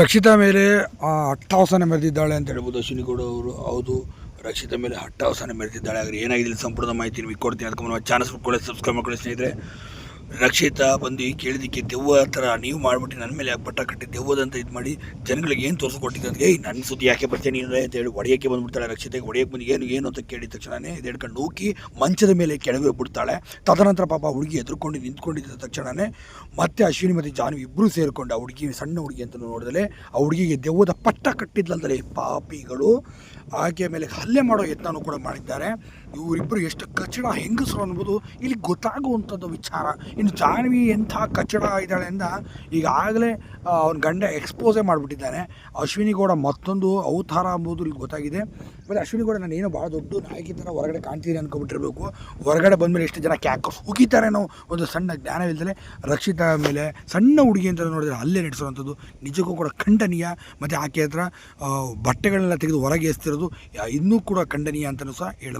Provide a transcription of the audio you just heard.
ರಕ್ಷಿತಾ ಮೇಲೆ ಅಟ್ಟಾವಸನ ಮೆರೆದಿದ್ದಾಳೆ ಅಂತ ಹೇಳ್ಬೋದು ಅಶ್ವಿನಿ ಗೌಡ ಅವರು. ಹೌದು, ರಕ್ಷಿತಾ ಮೇಲೆ ಅಟ್ಟಾವಸನ ಮೆರೆದಿದ್ದಾಳೆ. ಆದರೆ ಏನಾಗಿದೆ ಸಂಪೂರ್ಣ ಮಾಹಿತಿ ನಿಮಗೆ ಕೊಡ್ತೀನಿ. ಅದಕ್ಕೆ ಚಾನಲ್ಸ್ ಕೊಡಿ ಸಬ್ಸ್ಕ್ರೈಬ್ ಮಾಡ್ಕೊಳ್ಳಿ ಸ್ನೇಹಿತರೆ. ರಕ್ಷಿತಾ ಬಂದು ಕೇಳಿದಕ್ಕೆ ದೆವ್ವ ಥರ ನೀವು ಮಾಡಿಬಿಟ್ಟು ನನ್ನ ಮೇಲೆ ಯಾಕೆ ಪಟ್ಟ ಕಟ್ಟಿ ದೆವ್ವದಂತ ಇದು ಮಾಡಿ ಜನಗಳಿಗೆ ಏನು ತೋರಿಸ್ಕೊಟ್ಟಿದ್ದೆ ಅಂತ ಏಯ್, ನನ್ನ ಸುದ್ದಿ ಯಾಕೆ ಬರ್ತೀನಿ ಅಂತ ಹೇಳಿ ಒಡೆಯೋಕ್ಕೆ ಬಂದುಬಿಡ್ತಾಳೆ ರಕ್ಷಿತೆಗೆ. ಒಡೆಯೋಕ್ಕೆ ಬಂದು ಏನು ಏನು ಅಂತ ಕೇಳಿದ ತಕ್ಷಣನೇ ಇದು ಹಿಡ್ಕೊಂಡು ನೂಕಿ ಮಂಚದ ಮೇಲೆ ಕೆಳಗೆ ಬಿಡ್ತಾಳೆ ತದನಂತರ ಪಾಪ ಹುಡುಗಿ ಎದುರ್ಕೊಂಡು ನಿಂತ್ಕೊಂಡಿದ್ದ ತಕ್ಷಣವೇ ಮತ್ತೆ ಅಶ್ವಿನಿ ಮತ್ತು ಜಾನ್ವಿ ಇಬ್ಬರು ಸೇರಿಕೊಂಡು ಆ ಹುಡುಗಿ, ಸಣ್ಣ ಹುಡುಗಿ ಅಂತ ನೋಡಿದ್ರೆ ಆ ಹುಡುಗಿಗೆ ದೆವ್ವದ ಪಟ್ಟ ಕಟ್ಟಿದ್ಲಂದರೆ ಪಾಪಿಗಳು. ಆಕೆಯ ಮೇಲೆ ಹಲ್ಲೆ ಮಾಡೋ ಯತ್ನವೂ ಕೂಡ ಮಾಡಿದ್ದಾರೆ. ಇವರಿಬ್ಬರು ಎಷ್ಟು ಕಚಡ ಹೆಂಗಸರು ಅನ್ಬೋದು ಇಲ್ಲಿ ಗೊತ್ತಾಗುವಂಥದ್ದು ವಿಚಾರ. ಇನ್ನು ಜಾನ್ವಿ ಎಂಥ ಕಚ್ಚಡ ಇದ್ದಾಳೆ ಅಂತ ಈಗಾಗಲೇ ಅವನ ಗಂಡ ಎಕ್ಸ್ಪೋಸೇ ಮಾಡಿಬಿಟ್ಟಿದ್ದಾನೆ. ಅಶ್ವಿನಿ ಗೌಡ ಮತ್ತೊಂದು ಅವತಾರ ಅಂಬೋದು ಇಲ್ಲಿ ಗೊತ್ತಾಗಿದೆ. ಮತ್ತು ಅಶ್ವಿನಿ ಗೌಡ ನಾನು ಏನೋ ಭಾಳ ದೊಡ್ಡ ನಾಯಕಿ ಥರ ಹೊರಗಡೆ ಕಾಣ್ತೀನಿ ಅಂದ್ಕೊಬಿಟ್ಟಿರಬೇಕು ಹೊರಗಡೆ ಬಂದಮೇಲೆ ಎಷ್ಟು ಜನ ಕ್ಯಾಕ್ ಹೋಗಿದ್ದಾರೆ ನಾವು ಒಂದು ಸಣ್ಣ ಜ್ಞಾನವಿಲ್ಲದೆ ರಕ್ಷಿತ ಮೇಲೆ ಸಣ್ಣ ಹುಡುಗಿ ಅಂತ ನೋಡಿದ್ರೆ ಅಲ್ಲೇ ನಡೆಸುವಂಥದ್ದು ನಿಜಕ್ಕೂ ಕೂಡ ಖಂಡನೀಯ. ಮತ್ತು ಆಕೆ ಹತ್ರ ಬಟ್ಟೆಗಳನ್ನೆಲ್ಲ ತೆಗೆದು ಹೊರಗೆ ಎಸ್ತಿರೋದು ಇನ್ನೂ ಕೂಡ ಖಂಡನೀಯ ಅಂತಲೂ ಸಹ ಹೇಳ